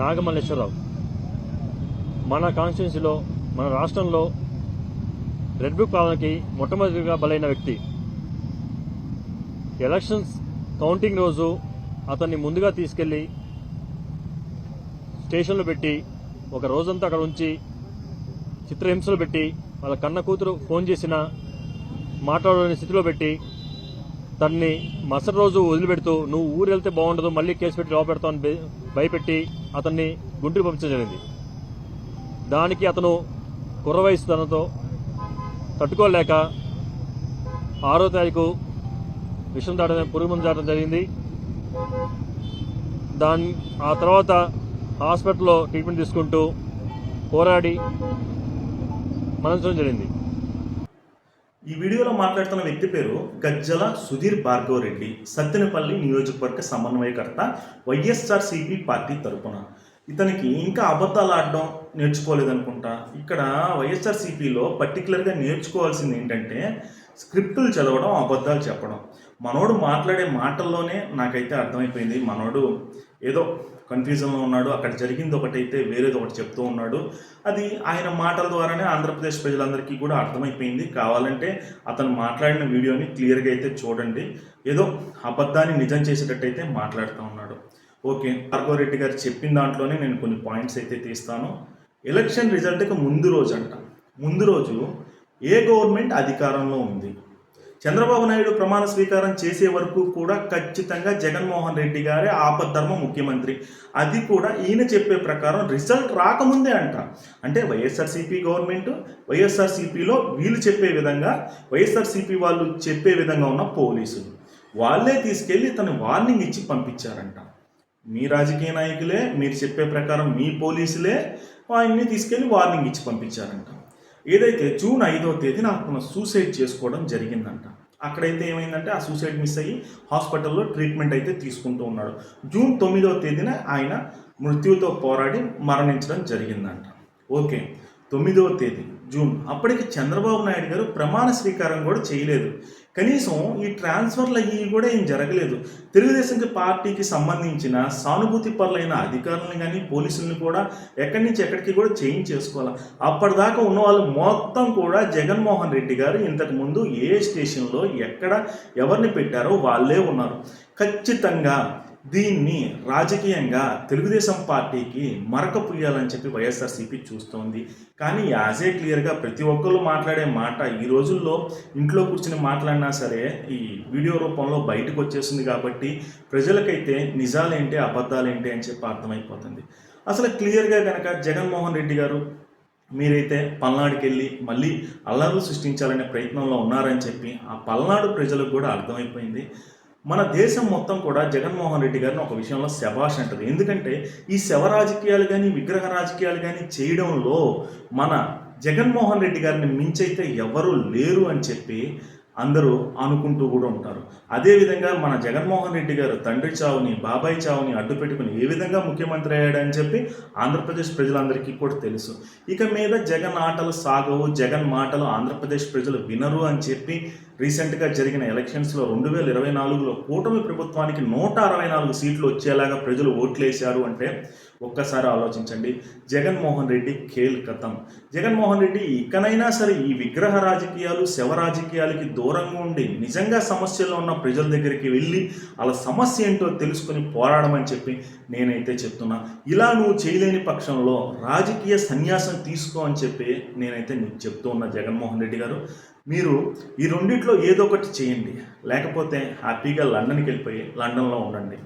నాగమల్లేశ్వరరావు. మన కాన్స్టిట్యున్సీలో మన రాష్ట్రంలో రెడ్ బుక్ పాలనకి మొట్టమొదటిగా బలైన వ్యక్తి. ఎలక్షన్స్ కౌంటింగ్ రోజు అతన్ని ముందుగా తీసుకెళ్ళి స్టేషన్లో పెట్టి ఒక రోజంతా అక్కడ ఉంచి చిత్రహింసలు పెట్టి వాళ్ళ కన్న కూతురు ఫోన్ చేసిన మాట్లాడలేని స్థితిలో పెట్టి తన్ని మరుసటి రోజు వదిలిపెడుతూ నువ్వు ఊరు వెళ్తే బాగుండదు మళ్ళీ కేసు పెట్టి లోపెడతావు అని భయపెట్టి అతన్ని గుంటూరు పంపించడం జరిగింది. దానికి అతను కుర్ర వయసు తనతో తట్టుకోలేక ఆరో తారీఖు విషం దాటడం పురుగు మందు దాటడం జరిగింది. దాని ఆ తర్వాత హాస్పిటల్లో ట్రీట్మెంట్ తీసుకుంటూ పోరాడి మరణించడం జరిగింది. ఈ వీడియోలో మాట్లాడుతున్న వ్యక్తి పేరు గజ్జల సుధీర్ భార్గవ రెడ్డి సత్తెనపల్లి నియోజకవర్గ సమన్వయకర్త వైఎస్ఆర్ సిపి పార్టీ తరపున. ఇతనికి ఇంకా అబద్ధాలు ఆడడం నేర్చుకోలేదనుకుంటా. ఇక్కడ వైఎస్ఆర్ సిపిలో పర్టికులర్గా నేర్చుకోవాల్సింది ఏంటంటే స్క్రిప్టులు చదవడం అబద్ధాలు చెప్పడం. మనోడు మాట్లాడే మాటల్లోనే నాకైతే అర్థమైపోయింది. మనోడు ఏదో కన్ఫ్యూజన్లో ఉన్నాడు. అక్కడ జరిగింది ఒకటైతే వేరేది ఒకటి చెప్తూ ఉన్నాడు. అది ఆయన మాటల ద్వారానే ఆంధ్రప్రదేశ్ ప్రజలందరికీ కూడా అర్థమైపోయింది. కావాలంటే అతను మాట్లాడిన వీడియోని క్లియర్గా అయితే చూడండి. ఏదో అబద్ధాన్ని నిజం చేసేటట్టయితే మాట్లాడుతూ ఉన్నాడు. ఓకే భార్గవరెడ్డి గారు చెప్పిన దాంట్లోనే నేను కొన్ని పాయింట్స్ అయితే తీస్తాను. ఎలక్షన్ రిజల్ట్కి ముందు రోజు అంట ముందు రోజు ఏ గవర్నమెంట్ అధికారంలో ఉంది? చంద్రబాబు నాయుడు ప్రమాణ స్వీకారం చేసే వరకు కూడా ఖచ్చితంగా జగన్మోహన్ రెడ్డి గారే ఆపద్ధర్మ ముఖ్యమంత్రి. అది కూడా ఈయన చెప్పే ప్రకారం రిజల్ట్ రాకముందే అంట. అంటే వైఎస్ఆర్సీపీ గవర్నమెంట్ వైఎస్ఆర్సీపీలో వీళ్ళు చెప్పే విధంగా వైఎస్ఆర్సీపీ వాళ్ళు చెప్పే విధంగా ఉన్న పోలీసులు. వాళ్ళే తీసుకెళ్ళి తను వార్నింగ్ ఇచ్చి పంపించారంట. మీ రాజకీయ నాయకులే మీరు చెప్పే ప్రకారం మీ పోలీసులే ఆయన్ని తీసుకెళ్ళి వార్నింగ్ ఇచ్చి పంపించారంట. ఏదైతే జూన్ ఐదో తేదీన అతను సూసైడ్ చేసుకోవడం జరిగిందంట. అక్కడైతే ఏమైందంటే ఆ సూసైడ్ మిస్ అయ్యి హాస్పిటల్లో ట్రీట్మెంట్ అయితే తీసుకుంటూ ఉన్నాడు. జూన్ తొమ్మిదవ తేదీన ఆయన మృత్యువుతో పోరాడి మరణించడం జరిగిందంట. ఓకే తొమ్మిదవ తేదీ. జూన్. అప్పటికి చంద్రబాబు నాయుడు గారు ప్రమాణ స్వీకారం కూడా చేయలేదు. కనీసం ఈ ట్రాన్స్ఫర్లు అయ్యి కూడా ఏం జరగలేదు. తెలుగుదేశం పార్టీకి సంబంధించిన సానుభూతి పరులైన అధికారులను కానీ పోలీసులను కూడా ఎక్కడి నుంచి ఎక్కడికి కూడా చేంజ్ చేసుకోవాలి? అప్పటిదాకా ఉన్న వాళ్ళు మొత్తం కూడా జగన్మోహన్ రెడ్డి గారు ఇంతకుముందు ఏ స్టేషన్లో ఎక్కడ ఎవరిని పెట్టారో వాళ్ళే ఉన్నారు. ఖచ్చితంగా దీన్ని రాజకీయంగా తెలుగుదేశం పార్టీకి మరక పుయ్యాలని చెప్పి వైఎస్ఆర్సీపీ చూస్తోంది. కానీ యాజ్ ఏ క్లియర్గా ప్రతి ఒక్కరు మాట్లాడే మాట ఈ రోజుల్లో ఇంట్లో కూర్చుని మాట్లాడినా సరే ఈ వీడియో రూపంలో బయటకు వచ్చేస్తుంది కాబట్టి ప్రజలకైతే నిజాలేంటి అబద్ధాలేంటి అని చెప్పి అర్థమైపోతుంది. అసలు క్లియర్గా కనుక జగన్మోహన్ రెడ్డి గారు మీరైతే పల్నాడుకి వెళ్ళి మళ్ళీ అల్లర్లు సృష్టించాలనే ప్రయత్నంలో ఉన్నారని చెప్పి ఆ పల్నాడు ప్రజలకు కూడా అర్థమైపోయింది. మన దేశం మొత్తం కూడా జగన్మోహన్ రెడ్డి గారిని ఒక విషయంలో శబాష్ అంటది. ఎందుకంటే ఈ శవ రాజకీయాలు కానీ విగ్రహ రాజకీయాలు కానీ చేయడంలో మన జగన్మోహన్ రెడ్డి గారిని మించైతే ఎవరు లేరు అని చెప్పి అందరూ అనుకుంటూ కూడా ఉంటారు. అదేవిధంగా మన జగన్మోహన్ రెడ్డి గారు తండ్రి చావుని బాబాయ్ చావుని అడ్డు పెట్టుకుని ఏ విధంగా ముఖ్యమంత్రి అయ్యాడని చెప్పి ఆంధ్రప్రదేశ్ ప్రజలందరికీ కూడా తెలుసు. ఇక మీద జగన్ ఆటలు సాగవు జగన్ మాటలు ఆంధ్రప్రదేశ్ ప్రజలు వినరు అని చెప్పి రీసెంట్గా జరిగిన ఎలక్షన్స్లో రెండు వేల ఇరవై నాలుగులో కూటమి ప్రభుత్వానికి నూట అరవై నాలుగు సీట్లు వచ్చేలాగా ప్రజలు ఓట్లేశారు అంటే ఒక్కసారి ఆలోచించండి. జగన్మోహన్ రెడ్డి ఖేల్ కథం జగన్మోహన్ రెడ్డి ఇకనైనా సరే ఈ విగ్రహ రాజకీయాలు శవ రాజకీయాలకి దూరంగా ఉండి నిజంగా సమస్యల్లో ఉన్న ప్రజల దగ్గరికి వెళ్ళి వాళ్ళ సమస్య ఏంటో తెలుసుకుని పోరాడమని చెప్పి నేనైతే చెప్తున్నా. ఇలా నువ్వు చేయలేని పక్షంలో రాజకీయ సన్యాసం తీసుకో అని చెప్పి నేనైతే నీకు చెప్తూ ఉన్నా జగన్మోహన్ రెడ్డి గారు. మీరు ఈ రెండిట్లో ఏదో ఒకటి చేయండి. లేకపోతే హ్యాపీగా లండన్కి వెళ్ళిపోయి లండన్లో ఉండండి.